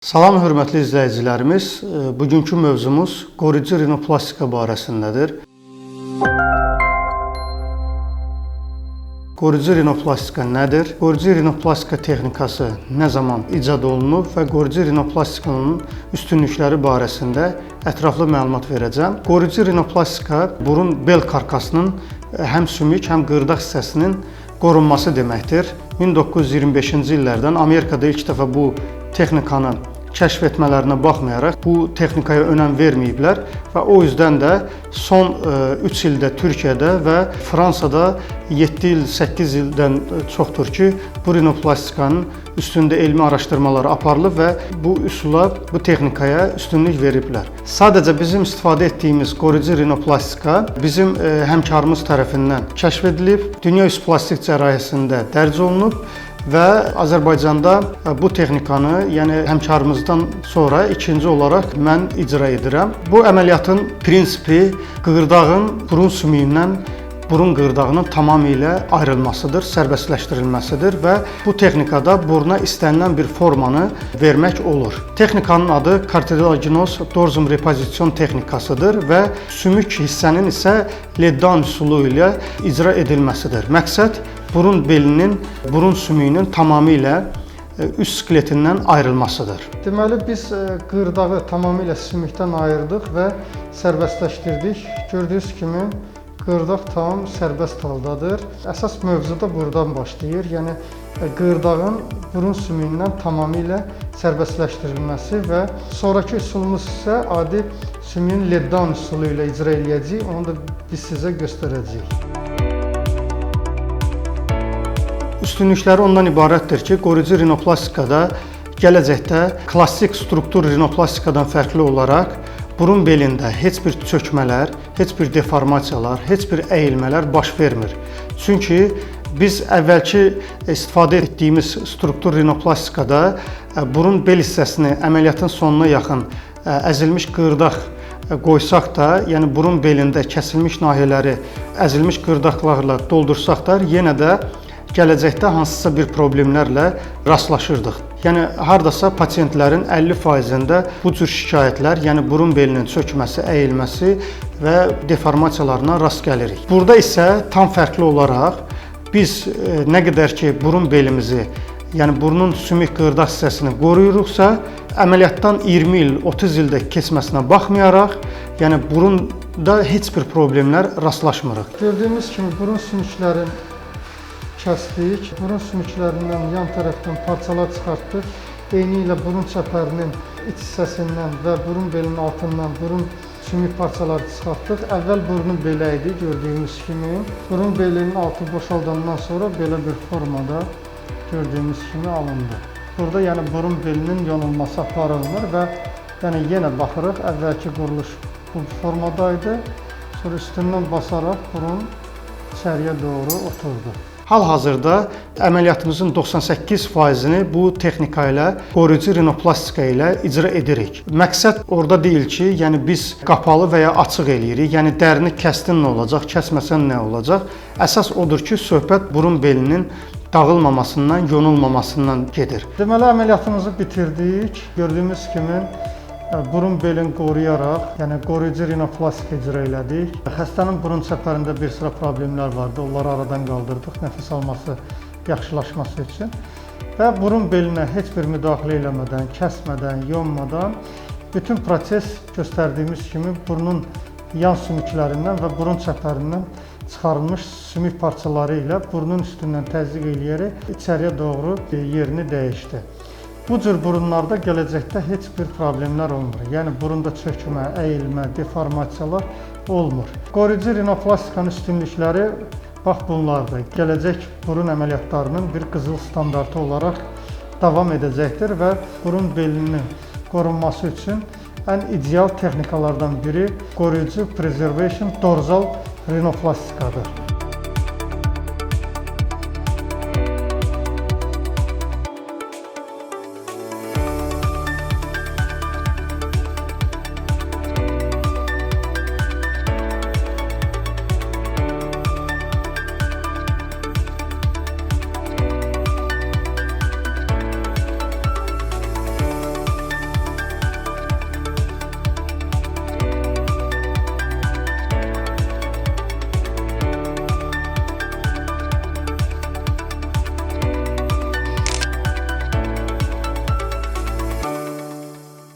Salam hörmətli izləyicilərimiz. Bugünkü mövzumuz qoruyucu rinoplastika barəsindədir. Qoruyucu rinoplastika nədir? Qoruyucu rinoplastika texnikası nə zaman icad olunub və qoruyucu rinoplastikanın üstünlükləri barəsində ətraflı məlumat verəcəm. Qoruyucu rinoplastika burun bel karkasının həm sümük, həm qırdaq hissəsinin qorunması deməkdir. 1925-ci illərdən Amerikada ilk dəfə bu texnikanı kəşf etmələrinə baxmayaraq bu texnikaya önəm verməyiblər və o üzdən də son 3 ildə Türkiyədə və Fransada 7 il, 8 ildən çoxdur ki, bu rinoplastikanın üstündə elmi araşdırmalar aparılıb və bu üsula, bu texnikaya üstünlük veriblər. Sadəcə bizim istifadə etdiyimiz qoruyucu rinoplastika bizim həmkarımız tərəfindən kəşf edilib, dünya üst plastik cərrahisində dərc olunub və Azərbaycanda bu texnikanı, yəni həmkarımızdan sonra ikinci olaraq mən icra edirəm. Bu əməliyyatın prinsipi qığırdağın burun sümüyündən burun qırdağının tamamilə ayrılmasıdır, sərbəstləşdirilməsidir və bu texnikada buruna istənilən bir formanı vermək olur. Texnikanın adı kartilaginoz dorzum repozisiyon texnikasıdır və sümük hissənin isə leddan üsulu ilə icra edilməsidir. Məqsəd burun belinin, burun sümüyünün tamamilə üst skeletindən ayrılmasıdır. Deməli biz qırdağı tamamilə sümükdən ayırdıq və sərbəstləşdirdik. Gördüyünüz kimi qırdaq tam sərbəst haldadır. Əsas mövzu da buradan başlayır. Yəni qırdağın burun sümüyündən tamamilə sərbəstləşdirilməsi və sonrakı üsulumuz isə adi sümüyün led-down üsulu ilə icra eləyəcəyik. Onu da biz sizə göstərəcəyik. Üstünlükləri ondan ibarətdir ki, qoruyucu rinoplastikada gələcəkdə klassik struktur rinoplastikadan fərqli olaraq burun belində heç bir çökmələr, heç bir deformasiyalar, heç bir əyilmələr baş vermir. Çünki biz əvvəlki istifadə etdiyimiz struktur rinoplastikada burun bel hissəsini əməliyyatın sonuna yaxın əzilmiş qırdaq qoysaq da, yəni burun belində kəsilmiş nahiyələri əzilmiş qırdaqlarla doldursaq da, yenə də gələcəkdə hansısa bir problemlərlə rastlaşırdıq. Yəni hardasa pasiyentlərin 50%-də bu cür şikayətlər, yəni burun belinin çökməsi, əyilməsi və deformasiyalarına rast gəlirik. Burada isə tam fərqli olaraq biz nə qədər ki burun belimizi, yəni burnun sümük qırdaq hissəsini qoruyuruqsa, əməliyyatdan 20 il, 30 ildə keçməsinə baxmayaraq, yəni burunda heç bir problemlər rastlaşmırıq. Gördüyümüz kimi burun sümüklərin kəsdik. Burun sümüklərindən yan tərəfdən parçalar çıxartdıq. Eyni ilə burun çəpərinin iç hissəsindən və burun belinin altından burun sümük parçaları çıxartdıq. Əvvəl burun belə idi gördüyünüz kimi. Burun belinin altı boşaldandan sonra belə bir formada gördüyünüz kimi alındı. Burada yəni burun belinin yonulması aparılmır və yəni yenə baxırıq əvvəlki quruluş bu formada idi. Sonra üstündən basaraq burun içəriyə doğru oturdu. Hal-hazırda əməliyyatımızın 98%-ni bu texnika ilə, qoruyucu rinoplastika ilə icra edirik. Məqsəd orada deyil ki, yəni biz qapalı və ya açıq eləyirik. Yəni dərini kəsdin nə olacaq, kəsməsən nə olacaq? Əsas odur ki, söhbət burun belinin dağılmamasından, yonulmamasından gedir. Deməli əməliyyatımızı bitirdik. Gördüyümüz kimi burun belini qoruyaraq, yəni qoruyucu rinoplastika icra elədik. Xəstənin burun çəpərində bir sıra problemlər vardı. Onları aradan qaldırdıq nəfəs alması yaxşılaşması üçün. Və burun belinə heç bir müdaxilə eləmədən, kəsmədən, yonmadan bütün proses göstərdiyimiz kimi burnun yan sümüklərindən və burun çəpərindən çıxarılmış sümük parçaları ilə burnun üstündən təzyiq eləyərək içəriyə doğru yerini dəyişdi. Bu cür burunlarda gələcəkdə heç bir problemlər olmur. Yəni burunda çökmə, əyilmə, deformasiyalar olmur. Qoruyucu rinoplastikanın üstünlükləri bax bunlardır. Gələcək burun əməliyyatlarının bir qızıl standartı olaraq davam edəcəkdir və burun belinin qorunması üçün ən ideal texnikalardan biri qoruyucu preservation dorzal rinoplastikadır.